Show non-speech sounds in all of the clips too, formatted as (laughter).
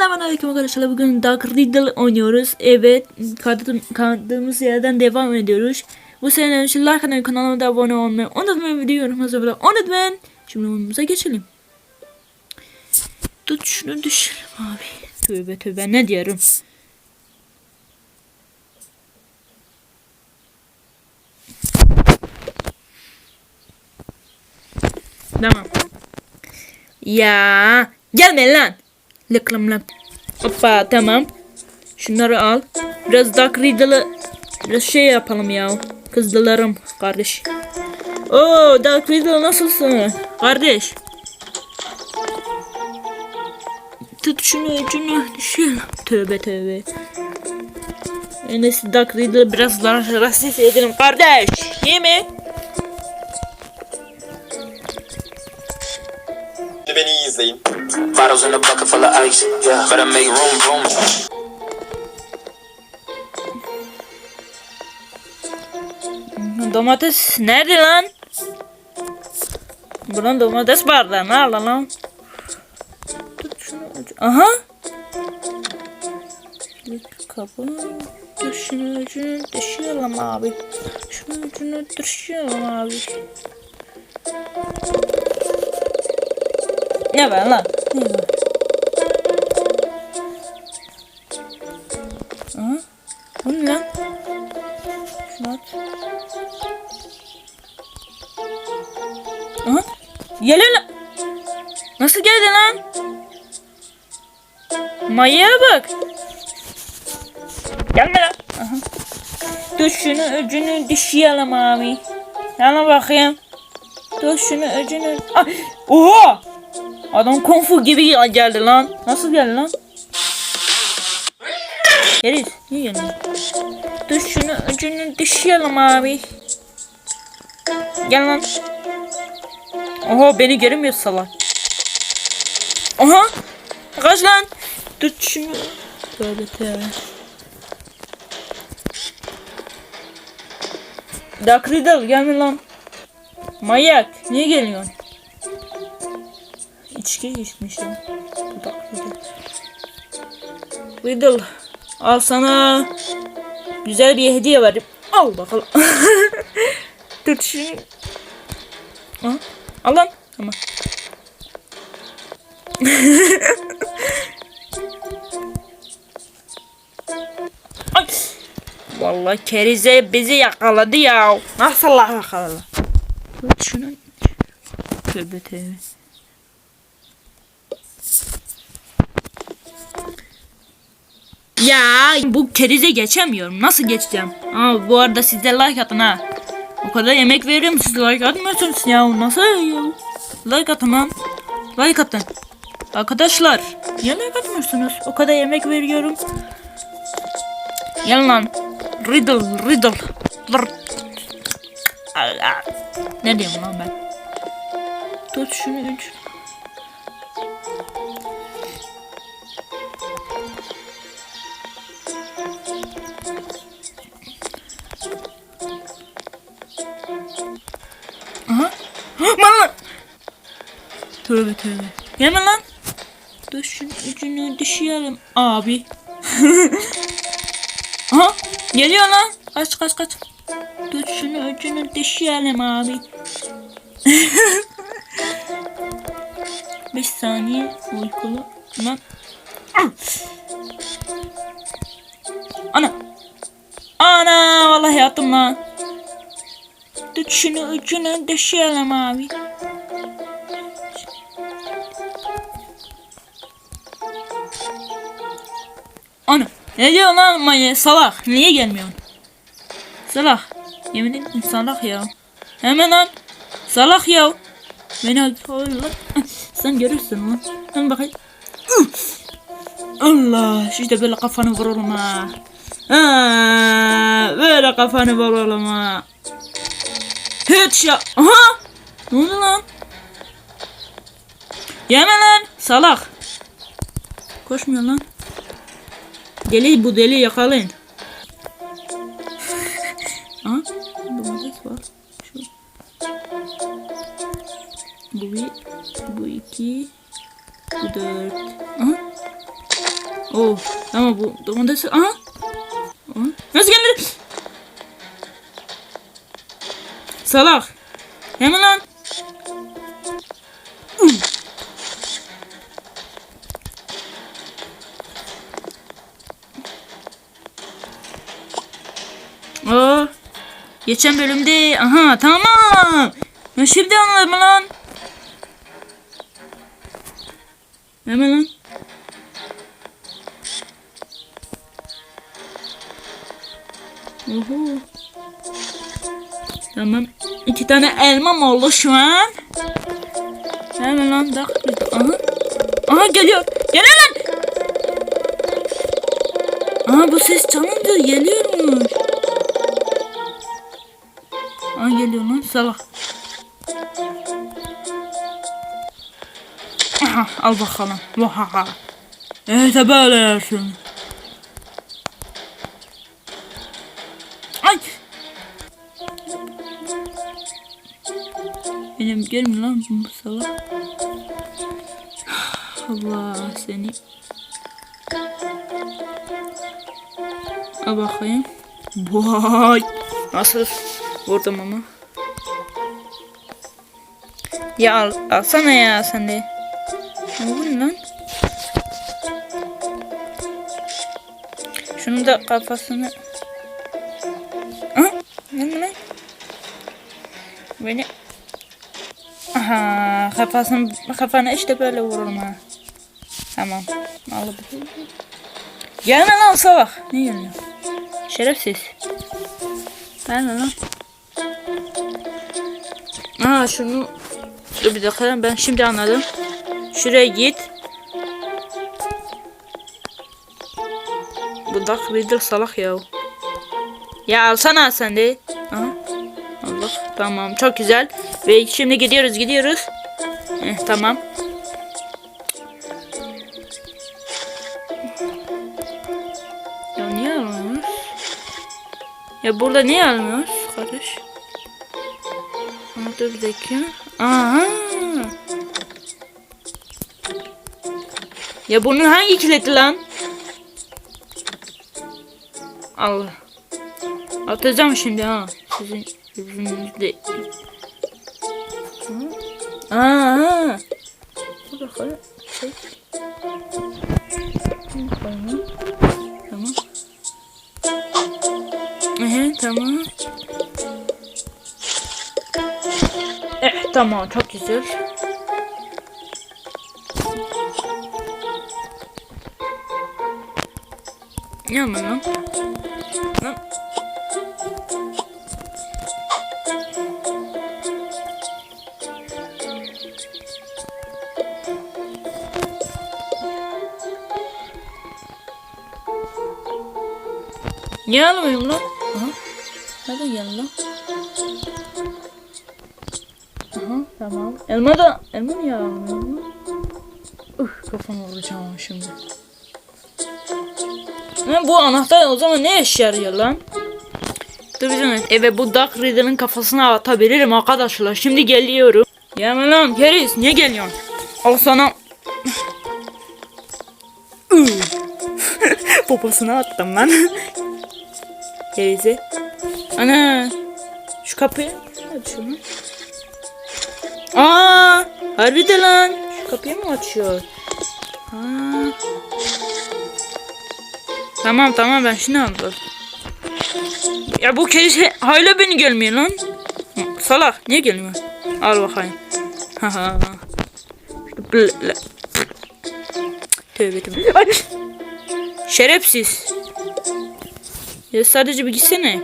Selamünaleyküm arkadaşlar. Bugün Dark Riddle oynuyoruz. Evet, kaldığım- kaldığımız yerden devam ediyoruz. Bu sene için like atmayı, kanalıma da abone olmayı unutmayın. Video yorum hazırlayın. Unutmayın. Şimdi oyunumuza geçelim. Tut şunu düşür abi. Tövbe tövbe ne diyorum. Tamam. Ya gelme lan. Lık. Hoppa tamam. Şunları al. Biraz Dark Riddle'ı biraz şey yapalım ya. Kızdılarım kardeş. Oo Dark Riddle nasılsın? Kardeş. Tut şunu şunu şunu. (laughs) Tövbe tövbe. En iyisi Dark Riddle'ı biraz rahatsız edelim kardeş. Değil mi? Beni iyi izleyin. Bottles in a bucket full of ice. Yeah. Better make room, room. Domates nerede lan? Buranın domates vardı. Ne ala lan? Tut şunu. Aha. Bir kapı. Dur şunu ucunu düşürelim abi. Şunu ucunu düşürelim abi. Ne var lan? Ne var? Aha. Bu ne lan? Şunu at. Aha. Gel. Nasıl geldi lan? Maya'ya bak. Gelme lan. Aha. Dur şunu öcünü dişleyelim abi. Yana bakayım. Dur şunu öcünü. Ah. Oha. Adam kung fu gibi geldi lan. Nasıl geldi lan? Geliz. Niye geldi? Dur şunu öcünü dişleyelim abi. Gel lan. Oha beni göremiyor salak. Aha. Kaç lan. Tut şunu. Tövbe tövbe. Dark Riddle gelme lan. Manyak. Niye geliyorsun? Bu Dark Riddle. Al sana. Güzel bir hediye verdim. Al bakalım. (laughs) Tut şunu. Aha. Al lan. Tamam. (laughs) Ay. Vallahi kerize bizi yakaladı ya. Nasıl yakaladı? Tut şunu. Tövbe tövbe. Ya bu kerize geçemiyorum. Nasıl geçeceğim? Aa, bu arada siz de like atın ha. O kadar yemek veriyorum siz like atmıyorsunuz ya. Nasıl ya? Like atın lan. Like atın. Arkadaşlar. Niye like atmıyorsunuz? O kadar yemek veriyorum. Gel lan. Riddle, riddle. Ne diyorum lan ben? Tut şunu üç. Bana lan. Tövbe tövbe. Gelme lan. Şunun ucunu düşürelim abi. (laughs) Aha. Geliyor lan. Kaç kaç kaç. Şunu ucunu düşürelim abi. (laughs) 5 saniye uykulu. Lan. Ana. Ana vallahi yattım lan. Şunu ucunu düşürelim abi. Ana. Ne diyor lan manya salak. Niye gelmiyorsun? Salak. Yemin ederim salak ya. Hemen lan. Salak ya. Beni. Allah. (laughs) Sen görürsün lan. Sen bakayım. Allah. İşte böyle kafanı vuralım ha. Ha, böyle kafanı vuralım ha. Headshot. Aha. Ne oldu lan? Yeme lan. Salak. Koşmuyor lan. Deli bu deli yakalayın. (laughs) Aha. Domates var. Şu. Bu bir. Bu iki. Bu dört. Aha. Oh ama bu domates aha. Aha. Nasıl geldi? Salak. Hemen lan. Aa, geçen bölümde aha tamam. Ben şimdi anladım lan. Hemen lan. Oho. Tamam. Tane elmam oldu şu an. Hemen lan bak. Aha. Aha geliyor. Geliyor lan. Aha bu ses çalınca geliyormuş. Aha geliyor lan salak. Aha al bakalım. Vahaha. Evet böyle yersin. Benim gelme lan bu salak. Allah seni. Al bakayım. Vay. Nasıl vurdum ama. Ya al, alsana ya sen de. Ne vurun lan? Şunu da kafasını... Ha? Ne lan? Beni... Aha kafasını kafana işte böyle vururum. Tamam. Al Gelme lan salak. Ne geliyor? Şerefsiz. Gelme lan. Aa şunu Dur bir dakika ben şimdi anladım. Şuraya git. Bu Dark Reader salak ya. Ya alsana sen de. Aha. Allah tamam çok güzel. Ve şimdi gidiyoruz gidiyoruz. Eh, tamam. Ya niye almıyoruz? Ya burada niye almıyoruz kardeş? Aa, dur bir dakika. Aha. Ya bunun hangi kilidi lan? Allah. Atacağım şimdi ha. Sizin yüzünüzde. Aa. Tamam. Eh tamam çok güzel. Yapma lan. Niye almıyorum lan? Aha. Nereden geldi lan? Aha tamam. Elma da elma niye almıyorum? Uf kafamı vuracağım şimdi. Ha, bu anahtar o zaman ne işe yarıyor lan? Dur bir saniye. Evet bu Dark Reader'ın kafasına atabilirim arkadaşlar. Şimdi geliyorum. Gelme lan Keris niye geliyorsun? Al sana. (laughs) Poposuna attım lan. Keris'i. Ana. Şu kapıyı aç şunu. Aa, harbi de lan. Şu kapıyı mı açıyor? Ha. Tamam tamam ben şimdi anladım. Ya bu kedi hala beni gelmiyor lan. Salak niye gelmiyor? Al bakayım. Haha. Tövbe tövbe. Şerefsiz. Ya sadece bir gitsene.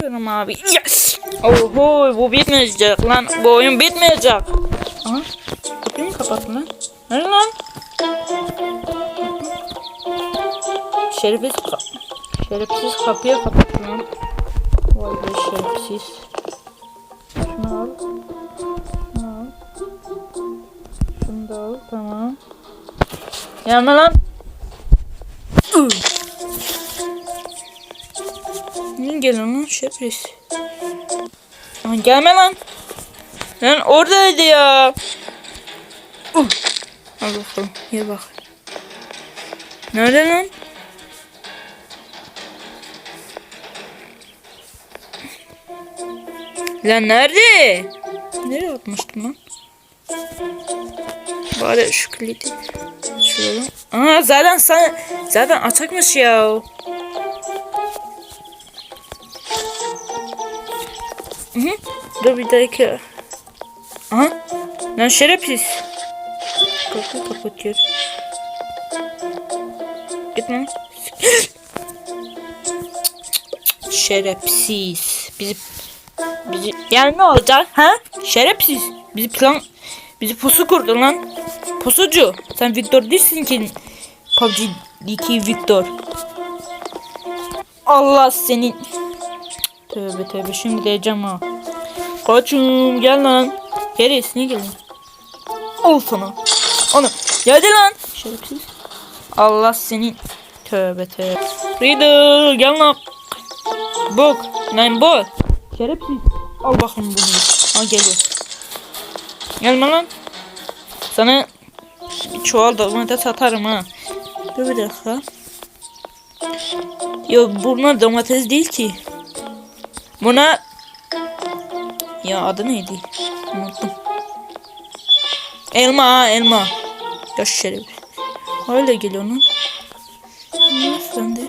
Tamam abi. Yes. Oho bu bitmeyecek lan. Bu oyun bitmeyecek. Aha. Kapıyı mı kapattın lan? Nerede lan? Şerefsiz, ka şerefsiz kapıyı kapattın lan. Vay be şerefsiz. Gelme lan. Niye geliyorsun lan şerefsiz? Lan gelme lan. Lan oradaydı ya. Uh. Al bakalım. Ye bak. Nerede lan? Lan nerede? Nereye atmıştım lan? Bari şu Şurada. Aa zaten sen zaten açıkmış ya. Hı -hı. Dur bir dakika. Aha. Lan şerefsiz. Kapıyı kapatıyor. Git lan. şerefsiz. Bizi bizi yani ne olacak ha? Şerefsiz. Bizi plan bizi pusu kurdu lan. Pusucu. Sen Victor değilsin ki. PUBG 2 Victor. Allah senin. Tövbe tövbe şimdi diyeceğim ha. Koçum gel lan. Geris ne gelin? Al sana. Onu. Geldi lan. Şerefsiz. Allah senin. Tövbe tövbe. Riddle gel lan. Bok. Lan bok. Şerefsiz. Al bakalım bunu. Ha geliyor. Gelme lan. Sana çuval domates satarım ha. Dur bir dakika. Yo bunlar domates değil ki. Buna ya adı neydi? Unuttum. Elma ha elma. Ya şeref. Öyle geliyor. Ne sen de.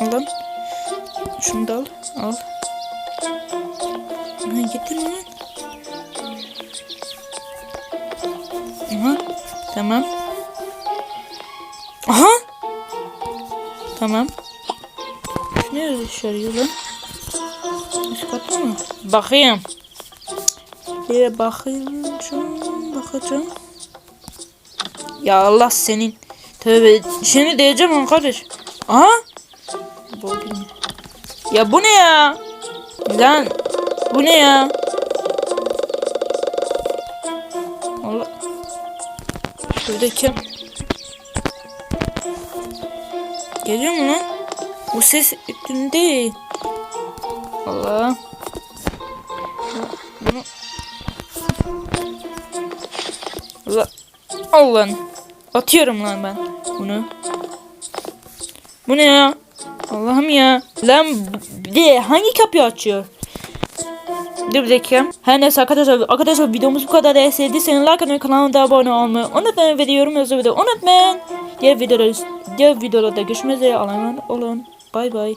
Al lan. Şunu da al. Al. Ha, getir lan. Tamam. Aha. Tamam. Ne dışarıyor lan? Üst katta mı? Bakayım. Bir bakacağım. Bakacağım. Ya Allah senin. Tövbe. Şimdi diyeceğim arkadaş. Aha. Bu bilmiyorum. Ya bu ne ya? Lan. Bu ne ya? Şuradaki. Geliyor mu lan? Bu ses üstünde. Allah. Bunu. Allah. Allah. Atıyorum lan ben bunu. Bu ne ya? Allah'ım ya. Lan de hangi kapıyı açıyor? Dur bir dakika. Her neyse arkadaşlar, arkadaşlar videomuz bu kadar. Eğer sevdiyseniz like atmayı, kanalıma abone olmayı unutmayın ve yorum yazmayı unutmayın. Diğer videolarda, diğer videolarda görüşmek üzere. Allah'a emanet olun. Bay bay.